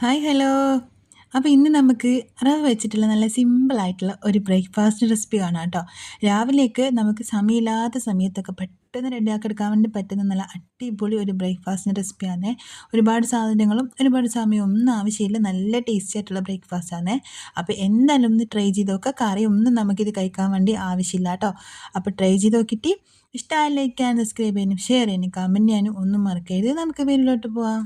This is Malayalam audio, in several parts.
ഹായ് ഹലോ അപ്പോൾ ഇന്ന് നമുക്ക് റവ വെച്ചിട്ടുള്ള നല്ല സിമ്പിളായിട്ടുള്ള ഒരു ബ്രേക്ക്ഫാസ്റ്റ് റെസിപ്പി കാണാം കേട്ടോ രാവിലേക്ക് നമുക്ക് സമയമില്ലാത്ത സമയത്തൊക്കെ പെട്ടെന്ന് റെഡിയാക്കി എടുക്കാൻ വേണ്ടി പറ്റുന്ന നല്ല അടിപൊളി ഒരു ബ്രേക്ക്ഫാസ്റ്റിന്റെ റെസിപ്പിയാണ് ഒരുപാട് സാധനങ്ങളും ഒരുപാട് സമയവും ഒന്നും ആവശ്യമില്ല. നല്ല ടേസ്റ്റി ആയിട്ടുള്ള ബ്രേക്ക്ഫാസ്റ്റ് ആണ്. അപ്പോൾ എന്തായാലും ഒന്ന് ട്രൈ ചെയ്ത് നോക്കുക കറി ഒന്നും നമുക്കിത് കഴിക്കാൻ വേണ്ടി ആവശ്യമില്ല കേട്ടോ അപ്പോൾ ട്രൈ ചെയ്ത് നോക്കിയിട്ട് ഇഷ്ടമായി ലൈക്ക് ചെയ്യാനും സബ്സ്ക്രൈബ് ചെയ്യാനും ഷെയർ ചെയ്യാനും കമന്റ് ചെയ്യാനും ഒന്നും മറക്കരുത്. നമുക്ക് പേരിലോട്ട് പോവാം.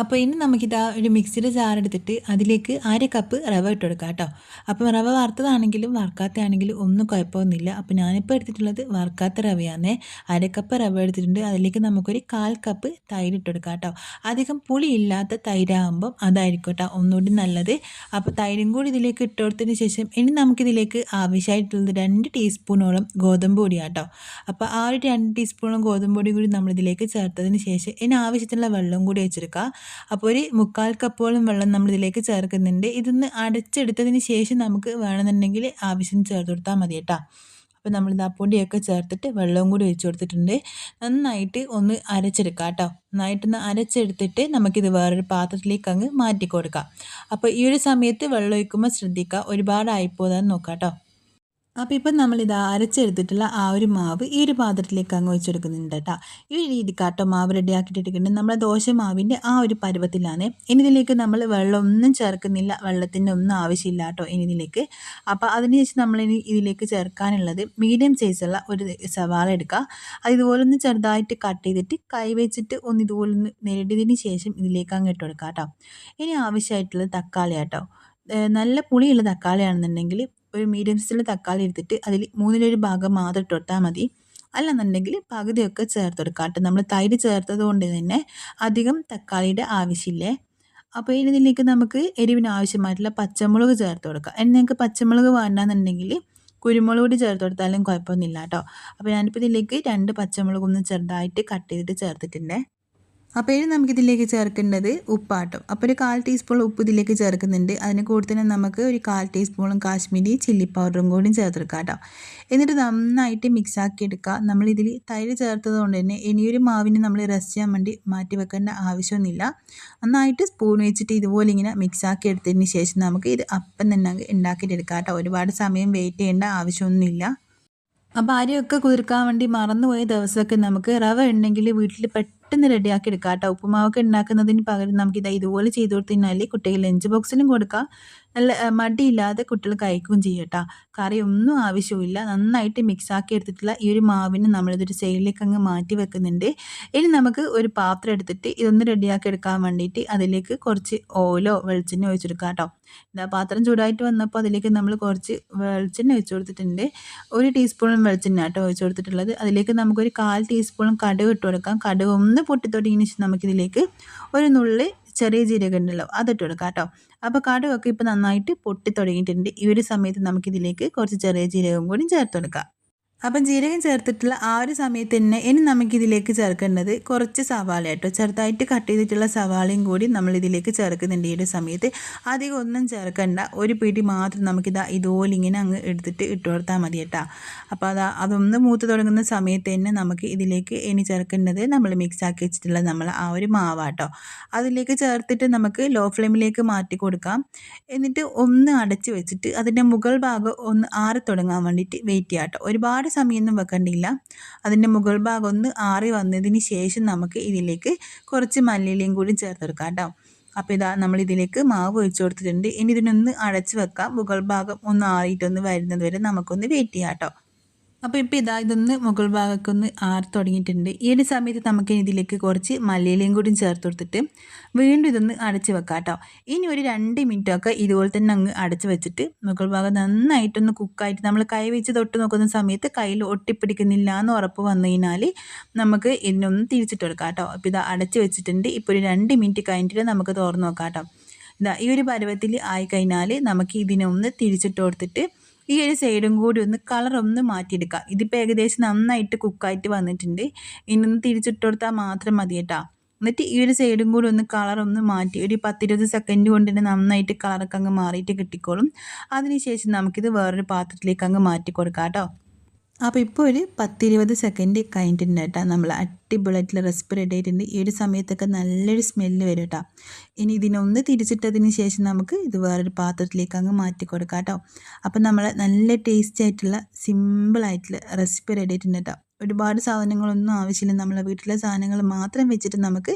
അപ്പോൾ ഇനി നമുക്കിത് ആ ഒരു മിക്സിയുടെ ജാർ എടുത്തിട്ട് അതിലേക്ക് അര കപ്പ് റവ ഇട്ട് കൊടുക്കാം കേട്ടോ. അപ്പം റവ വറുത്തതാണെങ്കിലും വറുക്കാത്തതാണെങ്കിലും ഒന്നും കുഴപ്പമൊന്നുമില്ല. അപ്പോൾ ഞാനിപ്പോൾ എടുത്തിട്ടുള്ളത് വറുക്കാത്ത റവയാണ് അര കപ്പ് റവ എടുത്തിട്ടുണ്ട്. അതിലേക്ക് നമുക്കൊരു കാൽ കപ്പ് തൈര് ഇട്ട് കൊടുക്കാം കേട്ടോ. അധികം പുളിയില്ലാത്ത തൈരാകുമ്പം അതായിരിക്കും കേട്ടോ ഒന്നുകൂടി നല്ലത്. അപ്പോൾ തൈരും കൂടി ഇതിലേക്ക് ഇട്ട് കൊടുത്തതിന് ശേഷം ഇനി നമുക്കിതിലേക്ക് ആവശ്യമായിട്ടുള്ളത് രണ്ട് ടീസ്പൂണോളം ഗോതമ്പ് പൊടി കേട്ടോ. അപ്പോൾ ആ ഒരു രണ്ട് ടീസ്പൂണോളം ഗോതമ്പ് പൊടി കൂടി നമ്മളിതിലേക്ക് ചേർത്തതിന് ശേഷം ഇനി ആവശ്യത്തിനുള്ള വെള്ളം കൂടി വെച്ചെടുക്കുക അപ്പോൾ ഒരു മുക്കാൽ കപ്പോളം വെള്ളം നമ്മൾ ഇതിലേക്ക് ചേർക്കുന്നുണ്ട്. ഇതൊന്ന് അടച്ചെടുത്തതിന് ശേഷം നമുക്ക് വേണമെന്നുണ്ടെങ്കിൽ ആവശ്യം ചേർത്ത് കൊടുത്താൽ മതി കേട്ടോ. അപ്പോൾ നമ്മൾ ഇതാ പൊടിയൊക്കെ ചേർത്തിട്ട് വെള്ളവും കൂടി ഒഴിച്ച് കൊടുത്തിട്ടുണ്ട്. നന്നായിട്ട് ഒന്ന് അരച്ചെടുക്കാം കേട്ടോ. നന്നായിട്ടൊന്ന് അരച്ചെടുത്തിട്ട് നമുക്കിത് വേറൊരു പാത്രത്തിലേക്ക് അങ്ങ് മാറ്റി കൊടുക്കാം. അപ്പോൾ ഈ ഒരു സമയത്ത് വെള്ളം ഒഴിക്കുമ്പോൾ ശ്രദ്ധിക്കുക. ഒരുപാട് ആയിപ്പോതാൻ നോക്കാം കേട്ടോ. അപ്പോൾ ഇപ്പം നമ്മളിത് അരച്ചെടുത്തിട്ടുള്ള ആ ഒരു മാവ് ഈ ഒരു പാത്രത്തിലേക്ക് അങ്ങ് വെച്ചെടുക്കുന്നുണ്ട് കേട്ടോ ഈ ഒരു രീതിക്കാട്ടോ മാവ് റെഡി ആക്കിയിട്ടിട്ടുണ്ട് നമ്മളെ ദോശ മാവിന്റെ ആ ഒരു പരുവത്തിലാണ്. ഇനി ഇതിലേക്ക് നമ്മൾ വെള്ളമൊന്നും ചേർക്കുന്നില്ല. വെള്ളത്തിന്റെ ഒന്നും ആവശ്യമില്ല കേട്ടോ ഇനി ഇതിലേക്ക്. അപ്പോൾ അതിനുശേഷം ഇനി ഇതിലേക്ക് ചേർക്കാനുള്ളത് മീഡിയം സൈസുള്ള ഒരു സവാള എടുക്കുക. അത് ഇതുപോലെ ഒന്ന് ചെറുതായിട്ട് കട്ട് ചെയ്തിട്ട് കൈ വെച്ചിട്ട് ഒന്ന് ഇതുപോലെ ഒന്ന് നേരിട്ടതിന് ശേഷം ഇതിലേക്ക് അങ്ങ് ഇട്ട് കൊടുക്കാം കേട്ടോ ഇനി ആവശ്യമായിട്ടുള്ളത് തക്കാളി കേട്ടോ നല്ല പുളിയുള്ള തക്കാളിയാണെന്നുണ്ടെങ്കിൽ ഒരു മീഡിയം സൈസിലുള്ള തക്കാളി എടുത്തിട്ട് അതിൽ മൂന്നിലൊരു ഭാഗം മാത്രം ഇട്ടൊട്ടാൽ മതി. അല്ലെന്നുണ്ടെങ്കിൽ പകുതിയൊക്കെ ചേർത്ത് കൊടുക്കാം കേട്ടോ. നമ്മൾ തൈര് ചേർത്തത് കൊണ്ട് തന്നെ അധികം തക്കാളിയുടെ ആവശ്യമില്ലേ. അപ്പോൾ ഇനി ഇതിലേക്ക് നമുക്ക് എരിവിന് ആവശ്യമായിട്ടുള്ള പച്ചമുളക് ചേർത്ത് കൊടുക്കാം. ഇനി നിങ്ങൾക്ക് പച്ചമുളക് വേണ്ടെന്നുണ്ടെങ്കിൽ കുരുമുളക് കൂടി ചേർത്ത് കൊടുത്താലും കുഴപ്പമൊന്നുമില്ല കേട്ടോ. അപ്പോൾ ഞാനിപ്പോൾ ഇതിലേക്ക് രണ്ട് പച്ചമുളക് ചെറുതായിട്ട് കട്ട് ചെയ്തിട്ട് ചേർത്തിട്ടുണ്ട്. അപ്പോൾ ഇനി നമുക്കിതിലേക്ക് ചേർക്കേണ്ടത് ഉപ്പാട്ടോ. അപ്പോൾ ഒരു കാൽ ടീസ്പൂൺ ഉപ്പ് ഇതിലേക്ക് ചേർക്കുന്നുണ്ട്. അതിന് കൂടെ തന്നെ നമുക്ക് ഒരു കാൽ ടീസ്പൂണും കാശ്മീരി ചില്ലി പൗഡറും കൂടി ചേർത്തെടുക്കാം കേട്ടോ എന്നിട്ട് നന്നായിട്ട് മിക്സ് ആക്കി എടുക്കുക നമ്മളിതിൽ തൈര് ചേർത്തത് കൊണ്ട് തന്നെ ഇനിയൊരു മാവിന് നമ്മൾ റെസ്റ്റ് ചെയ്യാൻ വേണ്ടി മാറ്റി വെക്കേണ്ട ആവശ്യമൊന്നുമില്ല. നന്നായിട്ട് സ്പൂൺ വെച്ചിട്ട് ഇതുപോലെ ഇങ്ങനെ മിക്സ് ആക്കി എടുത്തതിന് ശേഷം നമുക്ക് ഇത് അപ്പം തന്നെ ഉണ്ടാക്കിയിട്ട് എടുക്കാം കേട്ടോ ഒരുപാട് സമയം വെയിറ്റ് ചെയ്യേണ്ട ആവശ്യമൊന്നുമില്ല. അപ്പോൾ അരിയൊക്കെ കുതിർക്കാൻ വേണ്ടി മറന്നുപോയ ദിവസമൊക്കെ നമുക്ക് റവ ഉണ്ടെങ്കിൽ വീട്ടിൽ പെട്ടെന്ന് പെട്ടെന്ന് റെഡിയാക്കി എടുക്കാം. കേട്ടോ. ഉപ്പുമാവൊക്കെ ഉണ്ടാക്കുന്നതിന് പകരം നമുക്ക് ഇത് ഇതുപോലെ ചെയ്ത് കൊടുത്തു കഴിഞ്ഞാൽ കുട്ടികൾ ലഞ്ച് ബോക്സിലും കൊടുക്കാം. നല്ല മടിയില്ലാതെ കുട്ടികൾ കഴിക്കുകയും ചെയ്യും കേട്ടോ. കറി ഒന്നും ആവശ്യമില്ല നന്നായിട്ട് മിക്സാക്കി എടുത്തിട്ടുള്ള ഈ ഒരു മാവിന് നമ്മളിതൊരു സൈഡിലേക്ക് അങ്ങ് മാറ്റി വെക്കുന്നുണ്ട്. ഇനി നമുക്ക് ഒരു പാത്രം എടുത്തിട്ട് ഇതൊന്ന് റെഡിയാക്കി എടുക്കാൻ വേണ്ടിയിട്ട് അതിലേക്ക് കുറച്ച് ഓയിലോ വെളിച്ചെണ്ണ ഒഴിച്ചെടുക്കാം കേട്ടോ. ഇതാ പാത്രം ചൂടായിട്ട് വന്നപ്പോൾ അതിലേക്ക് നമ്മൾ കുറച്ച് വെളിച്ചെണ്ണ ഒഴിച്ചു കൊടുത്തിട്ടുണ്ട്. ഒരു ടീസ്പൂണും വെളിച്ചെണ്ണ കേട്ടോ ഒഴിച്ചു കൊടുത്തിട്ടുള്ളത്. അതിലേക്ക് നമുക്കൊരു കാൽ ടീസ്പൂണും കടുക് ഇട്ട് കൊടുക്കാം. കടുക് ഒന്ന് പൊട്ടിത്തൊടങ്ങിയതിന് ശേഷം നമുക്കിതിലേക്ക് ഒരു നുള്ളി ചെറിയ ജീരകം ഉണ്ടല്ലോ അതിട്ട് കൊടുക്കാം കേട്ടോ. അപ്പോൾ കടുകൊക്കെ ഇപ്പോൾ നന്നായിട്ട് പൊട്ടി തുടങ്ങിയിട്ടുണ്ട്. ഈ ഒരു സമയത്ത് നമുക്കിതിലേക്ക് കുറച്ച് ചെറിയ ജീരകം കൂടി ചേർത്ത് കൊടുക്കാം. അപ്പം ജീരകം ചേർത്തിട്ടുള്ള ആ ഒരു സമയത്ത് തന്നെ ഇനി നമുക്കിതിലേക്ക് ചേർക്കേണ്ടത് കുറച്ച് സവാള കേട്ടോ. ചെറുതായിട്ട് കട്ട് ചെയ്തിട്ടുള്ള സവാളയും കൂടി നമ്മൾ ഇതിലേക്ക് ചേർക്കുന്നുണ്ട് ഈ ഒരു സമയത്ത്. അധികം ഒന്നും ചേർക്കേണ്ട. ഒരു പിടി മാത്രം നമുക്കിതാ ഇതുപോലെ ഇങ്ങനെ അങ്ങ് എടുത്തിട്ട് ഇട്ട് കൊടുത്താൽ മതി കേട്ടോ. അപ്പോൾ അതാ അതൊന്ന് മൂത്ത് തുടങ്ങുന്ന സമയത്ത് തന്നെ നമുക്ക് ഇതിലേക്ക് ഇനി ചേർക്കേണ്ടത് നമ്മൾ മിക്സ് ആക്കി വെച്ചിട്ടുള്ള നമ്മൾ ആ ഒരു മാവാട്ടോ അതിലേക്ക് ചേർത്തിട്ട് നമുക്ക് ലോ ഫ്ലെയിമിലേക്ക് മാറ്റി കൊടുക്കാം. എന്നിട്ട് ഒന്ന് അടച്ച് വെച്ചിട്ട് അതിന്റെ മുകൾ ഭാഗം ഒന്ന് ആറി തുടങ്ങാൻ വേണ്ടിയിട്ട് വെയിറ്റ് ചെയ്യാം കേട്ടോ. ഒരുപാട് സമയമൊന്നും വെക്കേണ്ടിയില്ല അതിന്റെ മുകൾ ഭാഗം ഒന്ന് ആറി വന്നതിന് ശേഷം നമുക്ക് ഇതിലേക്ക് കുറച്ച് മല്ലിയിലയും കൂടി ചേർത്തെടുക്കാം കേട്ടോ. അപ്പോൾ ഇതാ നമ്മൾ ഇതിലേക്ക് മാവ് ഒഴിച്ചു കൊടുത്തിട്ടുണ്ട്. ഇനി ഇതിനൊന്ന് അടച്ച് വെക്കാം. മുകൾ ഭാഗം ഒന്ന് ആറിയിട്ടൊന്ന് വരുന്നത് വരെ നമുക്കൊന്ന് വെയിറ്റ് ചെയ്യാം കേട്ടോ. അപ്പോൾ ഇപ്പോൾ ഇതാ ഇതൊന്ന് മുകൾ ഭാഗത്തൊന്ന് ആറി തുടങ്ങിയിട്ടുണ്ട്. ഈ ഒരു സമയത്ത് നമുക്ക് ഇതിലേക്ക് കുറച്ച് മല്ലിയിലയും കൂടി ചേർത്ത് കൊടുത്തിട്ട് വീണ്ടും ഇതൊന്ന് അടച്ച് വെക്കാം കേട്ടോ ഇനി ഒരു രണ്ട് മിനിറ്റൊക്കെ ഇതുപോലെ തന്നെ അങ്ങ് അടച്ച് വെച്ചിട്ട് മുകൾ ഭാഗം നന്നായിട്ടൊന്ന് കുക്കായിട്ട് നമ്മൾ കൈ വെച്ച് തൊട്ട് നോക്കുന്ന സമയത്ത് കയ്യിൽ ഒട്ടിപ്പിടിക്കുന്നില്ല എന്ന് ഉറപ്പ് വന്നു കഴിഞ്ഞാൽ നമുക്ക് ഇതിനൊന്ന് തിരിച്ചിട്ട് കൊടുക്കാം കേട്ടോ അപ്പോൾ ഇത് അടച്ച് വെച്ചിട്ടുണ്ട്. ഇപ്പോൾ ഒരു രണ്ട് മിനിറ്റ് കഴിഞ്ഞിട്ട് നമുക്ക് തുറന്ന് നോക്കാം കേട്ടോ ഇതാ ഈ ഒരു പരുവത്തിൽ ആയിക്കഴിഞ്ഞാൽ നമുക്ക് ഇതിനൊന്ന് തിരിച്ചിട്ട് കൊടുത്തിട്ട് ഈ ഒരു സൈഡും കൂടി ഒന്ന് കളർ ഒന്ന് മാറ്റിയെടുക്കുക ഇതിപ്പോൾ ഏകദേശം നന്നായിട്ട് കുക്കായിട്ട് വന്നിട്ടുണ്ട്. ഇനി ഒന്ന് തിരിച്ചിട്ട് കൊടുത്താൽ മാത്രം മതി കേട്ടോ. എന്നിട്ട് ഈ ഒരു സൈഡും കൂടി ഒന്ന് കളർ ഒന്ന് മാറ്റി ഒരു പത്തിരുപത് സെക്കൻഡ് കൊണ്ട് തന്നെ നന്നായിട്ട് കളറൊക്കെ അങ്ങ് മാറിയിട്ട് കിട്ടിക്കോളും. അതിനുശേഷം നമുക്കിത് വേറൊരു പാത്രത്തിലേക്ക് അങ്ങ് മാറ്റി കൊടുക്കാം കേട്ടോ. അപ്പോൾ ഇപ്പോൾ ഒരു പത്തിരുപത് സെക്കൻഡ് കഴിഞ്ഞിട്ടുണ്ട് കേട്ടോ. നമ്മൾ അടിപൊളിയായിട്ടുള്ള റെസിപ്പി റെഡി ആയിട്ടുണ്ട്. ഈ ഒരു സമയത്തൊക്കെ നല്ലൊരു സ്മെല്ല് വരും കേട്ടോ. ഇനി ഇതിനൊന്ന് തിരിച്ചിട്ടതിന് ശേഷം നമുക്ക് ഇത് വേറൊരു പാത്രത്തിലേക്ക് അങ്ങ് മാറ്റി കൊടുക്കാം കേട്ടോ. അപ്പോൾ നമ്മൾ നല്ല ടേസ്റ്റി ആയിട്ടുള്ള സിമ്പിളായിട്ടുള്ള റെസിപ്പി റെഡി ആയിട്ടുണ്ട് കേട്ടോ. ഒരുപാട് സാധനങ്ങളൊന്നും ആവശ്യമില്ല. നമ്മളെ വീട്ടിലെ സാധനങ്ങൾ മാത്രം വെച്ചിട്ട് നമുക്ക്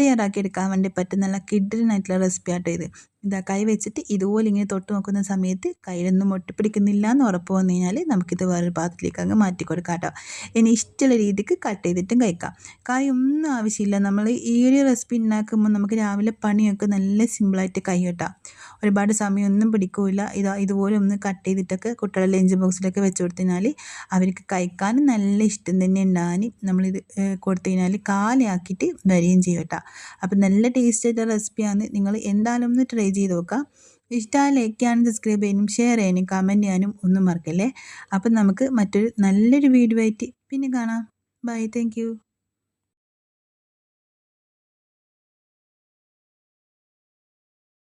തയ്യാറാക്കി എടുക്കാൻ വേണ്ടി പറ്റുന്ന നല്ല കിഡിനായിട്ടുള്ള റെസിപ്പി ആട്ടോ ഇത്. ഇതാ കൈ വെച്ചിട്ട് ഇതുപോലെ ഇങ്ങനെ തൊട്ട് നോക്കുന്ന സമയത്ത് കയ്യിലൊന്നും ഒട്ടിപ്പിടിക്കുന്നില്ല എന്ന് ഉറപ്പ് വന്നു കഴിഞ്ഞാൽ നമുക്കിത് വേറൊരു പാത്രത്തിലേക്ക് അങ്ങ് മാറ്റി കൊടുക്കാം കേട്ടോ. ഇനി ഇഷ്ടമുള്ള രീതിക്ക് കട്ട് ചെയ്തിട്ടും കഴിക്കാം. കായ് ഒന്നും ആവശ്യമില്ല. നമ്മൾ ഈ ഒരു റെസിപ്പി ഉണ്ടാക്കുമ്പോൾ നമുക്ക് രാവിലെ പണിയൊക്കെ നല്ല സിമ്പിളായിട്ട് കൈ കിട്ടാം ഒരുപാട് സമയമൊന്നും പിടിക്കില്ല ഇതാ ഇതുപോലെ ഒന്ന് കട്ട് ചെയ്തിട്ടൊക്കെ കുട്ടികളുടെ ലഞ്ച് ബോക്സിലൊക്കെ വെച്ച് കൊടുത്തതിനാൽ അവർക്ക് കഴിക്കാനും നല്ല ഇഷ്ടം തന്നെ ഉണ്ടാകാൻ നമ്മളിത് കൊടുത്തു കഴിഞ്ഞാൽ കാലയാക്കിയിട്ട് വരികയും ചെയ്യും കേട്ടോ. അപ്പം നല്ല ടേസ്റ്റ് ആയിട്ടുള്ള റെസിപ്പിയാണ് നിങ്ങൾ എന്തായാലും ഒന്ന് ട്രൈ ചെയ്ത് വെക്കുക ഇഷ്ടമായ ലൈക്ക് ചെയ്യാനും സബ്സ്ക്രൈബ് ചെയ്യാനും ഷെയർ ചെയ്യാനും കമന്റ് ചെയ്യാനും ഒന്നും മറക്കല്ലേ? അപ്പം നമുക്ക് മറ്റൊരു നല്ലൊരു വീഡിയോ ആയിട്ട് പിന്നെ കാണാം. Bye thank